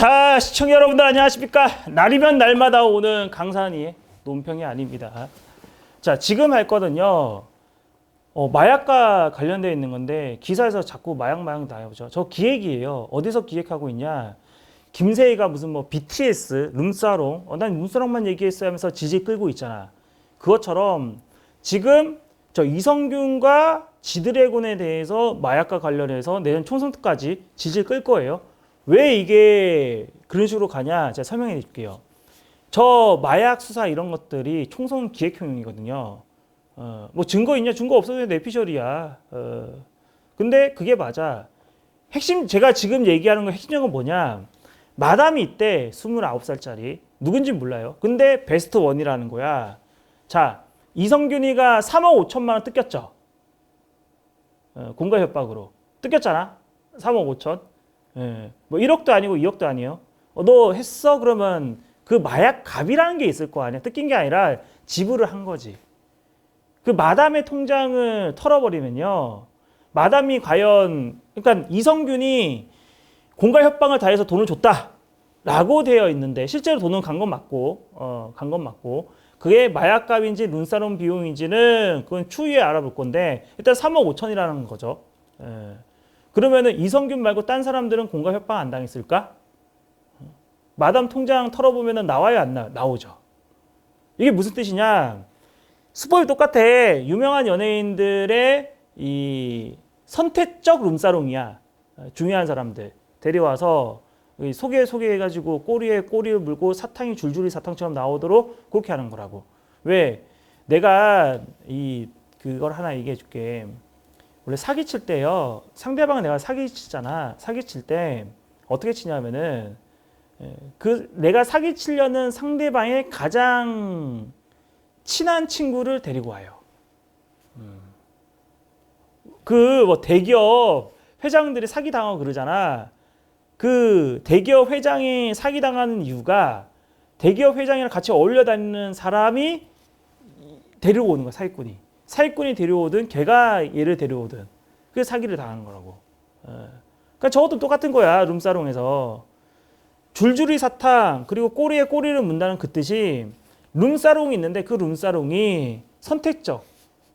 자, 시청자 여러분들 안녕하십니까? 날이면 날마다 오는 강산이의 논평이 아닙니다. 자, 지금 할 거는요. 어, 마약과 관련되어 있는 건데 기사에서 자꾸 마약 마약 나오죠. 저 기획이에요. 어디서 기획하고 있냐? 김세희가 무슨 뭐 BTS, 룸사롱, 어, 난 룸사롱만 얘기했어야 하면서 지지 끌고 있잖아. 그것처럼 지금 저 이성균과 지드래곤에 대해서 마약과 관련해서 내년 총선 때까지 지지를 끌 거예요. 왜 이게 그런 식으로 가냐? 제가 설명해 드릴게요. 저 마약 수사 이런 것들이 총선 기획형이거든요. 어, 뭐 증거 있냐? 증거 없어도 내피셜이야. 어, 근데 그게 맞아. 핵심 제가 지금 얘기하는 거 핵심적은 뭐냐? 마담이 있대. 29살짜리. 누군지 몰라요. 근데 베스트 원이라는 거야. 자, 이성균이가 3억 5천만 원 뜯겼죠. 어, 공갈 협박으로 뜯겼잖아. 3억 5천. 예. 뭐 1억도 아니고 2억도 아니에요. 어, 너 했어? 그러면 그 마약 갑이라는 게 있을 거 아니야. 뜯긴 게 아니라 지불을 한 거지. 그 마담의 통장을 털어버리면요. 마담이 과연 그러니까 이성균이 공갈 협박을 다해서 돈을 줬다 라고 되어 있는데 실제로 돈은 간 건 맞고 어, 간 건 맞고 그게 마약값인지 룬사론 비용인지는 그건 추후에 알아볼 건데 일단 3억 5천이라는 거죠. 예. 그러면은 이성균 말고 딴 사람들은 공갈 협박 안 당했을까? 마담 통장 털어보면은 나와요 안 나? 나오죠. 이게 무슨 뜻이냐? 수법이 똑같아. 유명한 연예인들의 이 선택적 룸사롱이야. 중요한 사람들 데려와서 이 소개 소개해가지고 꼬리에 꼬리를 물고 사탕이 줄줄이 사탕처럼 나오도록 그렇게 하는 거라고. 왜? 내가 이 그걸 하나 얘기해줄게. 원래 사기 칠 때요. 상대방을 내가 사기 치잖아. 사기 칠 때 어떻게 치냐면은 예, 그 내가 사기 치려는 상대방의 가장 친한 친구를 데리고 와요. 그 뭐 대기업 회장들이 사기 당하고 그러잖아. 그 대기업 회장이 사기 당하는 이유가 대기업 회장이랑 같이 어울려 다니는 사람이 데리고 오는 거야 사기꾼이. 사기꾼이 데려오든 걔가 얘를 데려오든 그게 사기를 당하는 거라고. 예. 그러니까 저것도 똑같은 거야 룸사롱에서 줄줄이 사탕 그리고 꼬리에 꼬리를 문다는 그 뜻이 룸사롱이 있는데 그 룸사롱이 선택적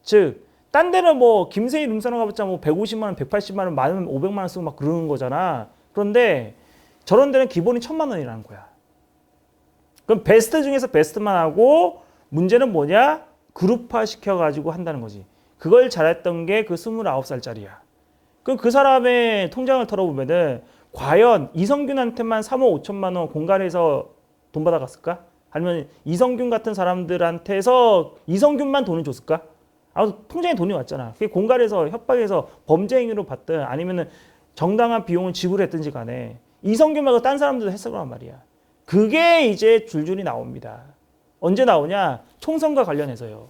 즉 딴 데는 뭐 김세희 룸사롱 가봤자 뭐 150만 원, 180만 원, 많으면 500만 원 쓰고 막 그러는 거잖아. 그런데 저런 데는 기본이 천만 원이라는 거야. 그럼 베스트 중에서 베스트만 하고 문제는 뭐냐? 그룹화 시켜가지고 한다는 거지. 그걸 잘했던 게 그 29살짜리야. 그럼 그 사람의 통장을 털어보면은 과연 이성균한테만 3억 5천만 원 공갈해서 돈 받아갔을까? 아니면 이성균 같은 사람들한테서 이성균만 돈을 줬을까? 아, 통장에 돈이 왔잖아. 그게 공갈해서 협박해서 범죄 행위로 받든 아니면은 정당한 비용을 지불했든지 간에 이성균 말고 딴 사람들도 했을 거란 말이야. 그게 이제 줄줄이 나옵니다. 언제 나오냐? 총선과 관련해서요.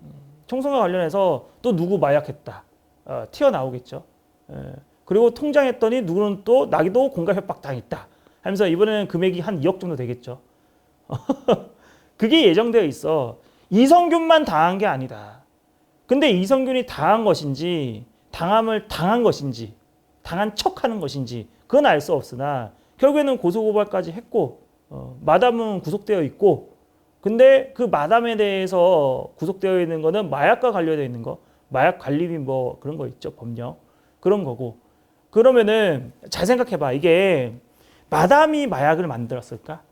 음, 총선과 관련해서 또 누구 마약했다. 어, 튀어나오겠죠. 예. 그리고 통장했더니 누구는 또 나기도 공갈 협박 당했다. 하면서 이번에는 금액이 한 2억 정도 되겠죠. 그게 예정되어 있어. 이성균만 당한 게 아니다. 근데 이성균이 당한 것인지 당함을 당한 것인지 당한 척하는 것인지 그건 알 수 없으나 결국에는 고소고발까지 했고 어, 마담은 구속되어 있고 근데 그 마담에 대해서 구속되어 있는 거는 마약과 관련되어 있는 거. 마약 관리비 뭐 그런 거 있죠 법령. 그런 거고. 그러면은 잘 생각해봐. 이게 마담이 마약을 만들었을까?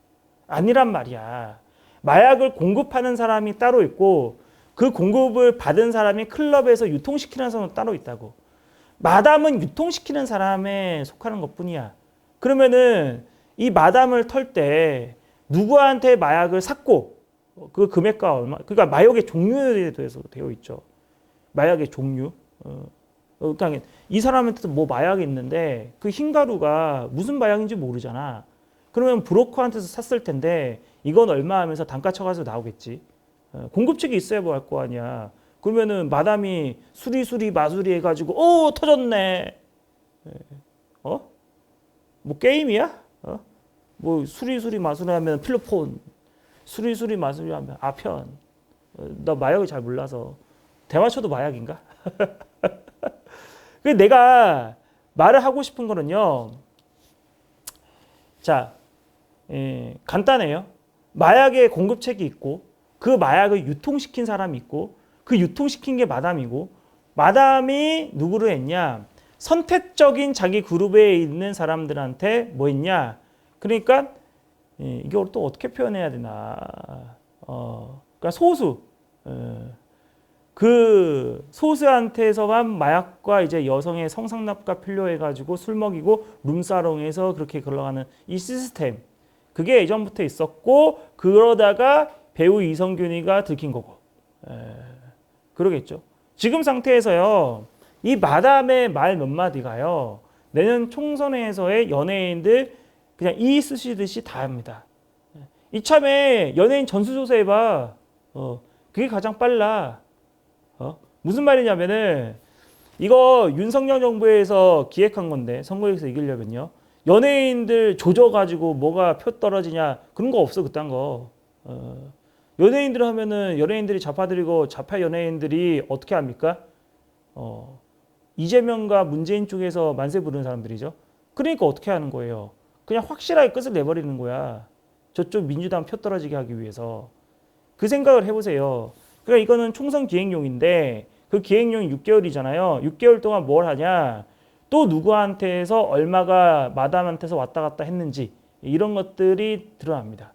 아니란 말이야. 마약을 공급하는 사람이 따로 있고 그 공급을 받은 사람이 클럽에서 유통시키는 사람은 따로 있다고. 마담은 유통시키는 사람에 속하는 것뿐이야. 그러면은 이 마담을 털 때 누구한테 마약을 샀고 그 금액과 얼마 그러니까 마약의 종류에 대해서 되어 있죠. 마약의 종류. 어, 그러니까 이 사람한테 뭐 마약이 있는데 그 흰가루가 무슨 마약인지 모르잖아. 그러면 브로커한테서 샀을 텐데 이건 얼마 하면서 단가 쳐가지고 나오겠지. 어, 공급 측이 있어야 뭐 할 거 아니야. 그러면은 마담이 수리수리 마수리 해가지고 오 터졌네. 예. 어? 뭐 게임이야? 어? 뭐 수리수리 마수리 하면 필로폰, 수리수리 마수리 하면 아편. 어, 나 마약을 잘 몰라서 대마초도 마약인가? 그 내가 말을 하고 싶은 거는요. 자, 예, 간단해요. 마약의 공급책이 있고 그 마약을 유통시킨 사람이 있고 그 유통시킨 게 마담이고 마담이 누구를 했냐? 선택적인 자기 그룹에 있는 사람들한테 뭐 했냐? 그러니까 예, 이걸 또 어떻게 표현해야 되나? 어, 그러니까 소수. 어, 그 소수한테서만 마약과 이제 여성의 성상납과 필요해가지고 술 먹이고 룸사롱에서 그렇게 걸러가는 이 시스템 그게 예전부터 있었고 그러다가 배우 이성균이가 들킨 거고 에, 그러겠죠. 지금 상태에서요 이 마담의 말 몇 마디가요 내년 총선에서의 연예인들 그냥 이 쓰시듯이 다 합니다. 이참에 연예인 전수조사 해봐. 어, 그게 가장 빨라. 어? 무슨 말이냐면은 이거 윤석열 정부에서 기획한 건데 선거에서 이기려면요. 연예인들 조져가지고 뭐가 표 떨어지냐 그런 거 없어 그딴 거. 어. 연예인들 하면은 연예인들이 좌파들이고 좌파 연예인들이 어떻게 합니까? 어. 이재명과 문재인 쪽에서 만세 부르는 사람들이죠. 그러니까 어떻게 하는 거예요? 그냥 확실하게 끝을 내버리는 거야. 저쪽 민주당 표 떨어지게 하기 위해서. 그 생각을 해보세요. 그러니까 이거는 총선 기획용인데 그 기획용이 6개월이잖아요. 6개월 동안 뭘 하냐? 또 누구한테서 얼마가 마담한테서 왔다 갔다 했는지 이런 것들이 드러납니다.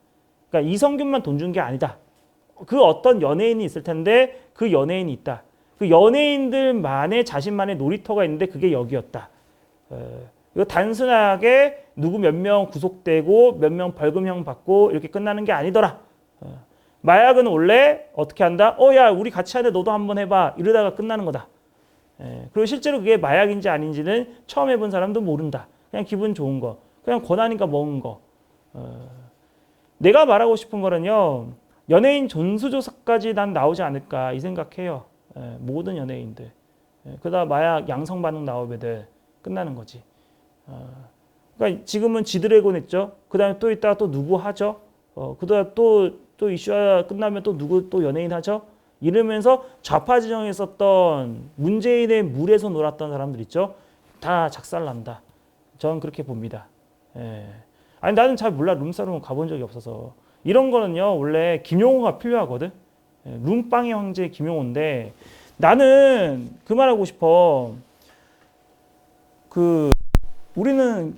그러니까 이성균만 돈 준 게 아니다. 그 어떤 연예인이 있을 텐데 그 연예인이 있다. 그 연예인들만의 자신만의 놀이터가 있는데 그게 여기였다. 어, 이거 단순하게 누구 몇 명 구속되고 몇 명 벌금형 받고 이렇게 끝나는 게 아니더라. 어, 마약은 원래 어떻게 한다? 어, 야, 우리 같이 하는데 너도 한번 해봐. 이러다가 끝나는 거다. 예, 그리고 실제로 그게 마약인지 아닌지는 처음 해본 사람도 모른다. 그냥 기분 좋은 거. 그냥 권하니까 먹은 거. 어, 내가 말하고 싶은 거는요. 연예인 전수조사까지 난 나오지 않을까 이 생각해요. 예, 모든 연예인들. 예, 그러다 마약 양성 반응 나오면 끝나는 거지. 어, 그러니까 지금은 지드래곤 했죠. 그다음에 또 있다가 또 누구 하죠. 어, 그다음 또또 이슈가 끝나면 또 누구 또 연예인 하죠? 이러면서 좌파 지정에 있었던 문재인의 물에서 놀았던 사람들 있죠? 다 작살난다. 저는 그렇게 봅니다. 예. 아니 나는 잘 몰라 룸사롱 가본 적이 없어서 이런 거는요 원래 김용호가 필요하거든. 예, 룸빵의 황제 김용호인데 나는 그 말하고 싶어. 그 우리는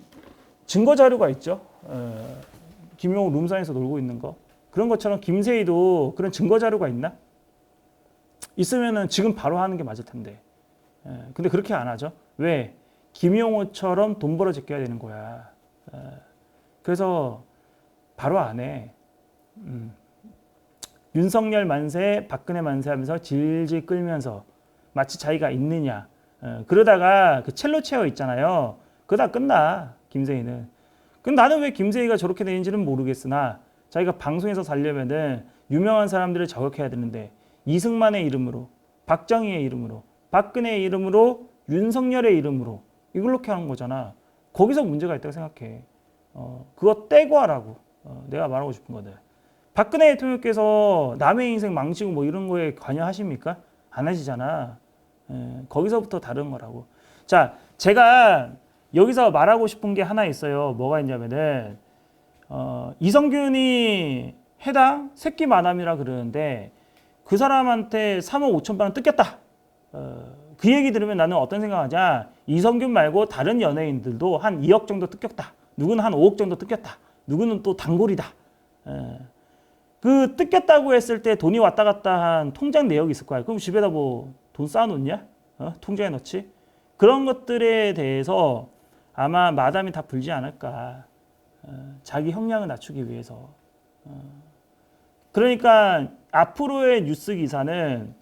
증거 자료가 있죠. 예, 김용호 룸상에서 놀고 있는 거. 그런 것처럼 김세희도 그런 증거 자료가 있나? 있으면은 지금 바로 하는 게 맞을 텐데. 예, 근데 그렇게 안 하죠. 왜? 김용호처럼 돈 벌어 제껴야 되는 거야. 예, 그래서 바로 안 해. 음. 윤석열 만세, 박근혜 만세 하면서 질질 끌면서 마치 자기가 있느냐. 예, 그러다가 그 첼로 체어 있잖아요. 그다 끝나, 김세희는. 그럼 나는 왜 김세희가 저렇게 되는지는 모르겠으나 자기가 방송에서 살려면은 유명한 사람들을 저격해야 되는데 이승만의 이름으로 박정희의 이름으로 박근혜의 이름으로 윤석열의 이름으로 이걸로 하는 거잖아. 거기서 문제가 있다고 생각해. 어, 그거 떼고 하라고. 어, 내가 말하고 싶은 거들. 박근혜 대통령께서 남의 인생 망치고 뭐 이런 거에 관여하십니까? 안 하시잖아. 에, 거기서부터 다른 거라고. 자, 제가 여기서 말하고 싶은 게 하나 있어요. 뭐가 있냐면은 어, 이성균이 해당 새끼 마남이라 그러는데 그 사람한테 3억 5천만 원 뜯겼다. 어, 그 얘기 들으면 나는 어떤 생각하냐? 이성균 말고 다른 연예인들도 한 2억 정도 뜯겼다. 누구는 한 5억 정도 뜯겼다. 누구는 또 단골이다. 에, 그 뜯겼다고 했을 때 돈이 왔다 갔다 한 통장 내역이 있을 거야. 그럼 집에다 뭐 돈 쌓아놓냐? 어? 통장에 넣지? 그런 것들에 대해서 아마 마담이 다 불지 않을까. 어, 자기 형량을 낮추기 위해서. 어. 그러니까 앞으로의 뉴스 기사는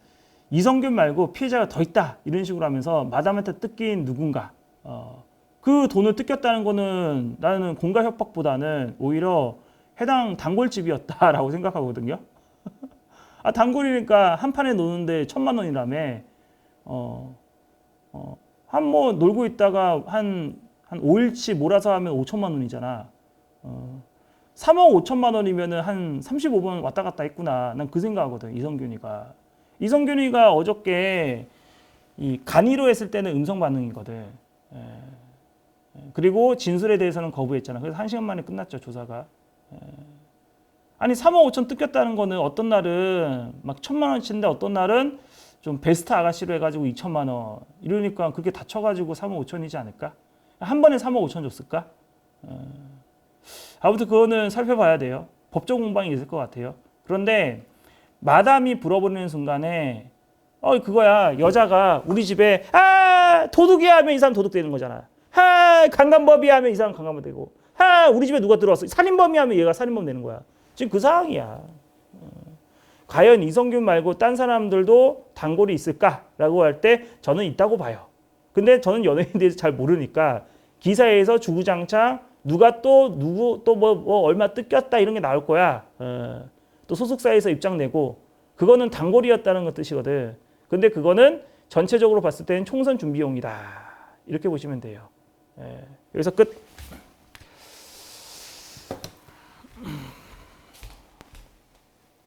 이성균 말고 피해자가 더 있다 이런 식으로 하면서 마담한테 뜯긴 누군가 어, 그 돈을 뜯겼다는 거는 나는 공갈 협박보다는 오히려 해당 단골집이었다라고 생각하거든요. 아 단골이니까 한 판에 노는데 천만 원이라며 어, 어, 한 뭐 놀고 있다가 한 한 5일치 몰아서 하면 5천만 원이잖아. 어, 3억 5천만 원이면은 한 35번 왔다 갔다 했구나. 난 그 생각하거든. 이성균이가. 이성균이가 어저께 이 간이로 했을 때는 음성 반응이거든. 예. 예, 그리고 진술에 대해서는 거부했잖아. 그래서 한 시간 만에 끝났죠 조사가. 예. 아니 3억 5천 뜯겼다는 거는 어떤 날은 막 천만 원치인데 어떤 날은 좀 베스트 아가씨로 해가지고 2천만 원 이러니까 그렇게 다쳐가지고 3억 5천이지 않을까? 한 번에 3억 5천 줬을까? 어. 아무튼 그거는 살펴봐야 돼요. 법적 공방이 있을 것 같아요. 그런데 마담이 불어버리는 순간에 어 그거야 여자가 우리 집에 아 도둑이야 하면 이 사람 도둑 되는 거잖아. 아 강간범이야 하면 이 사람 강간범 되고 아 우리 집에 누가 들어왔어 살인범이 하면 얘가 살인범 되는 거야. 지금 그 상황이야. 어. 과연 이성균 말고 딴 사람들도 단골이 있을까라고 할 때 저는 있다고 봐요. 근데 저는 연예인에 대해서 잘 모르니까 기사에서 주구장창 누가 또 누구 또뭐 얼마 뜯겼다 이런 게 나올 거야. 어, 또 소속사에서 입장 내고 그거는 단골이었다는 것 뜻이거든. 근데 그거는 전체적으로 봤을 때는 총선 준비용이다. 이렇게 보시면 돼요. 예, 여기서 끝.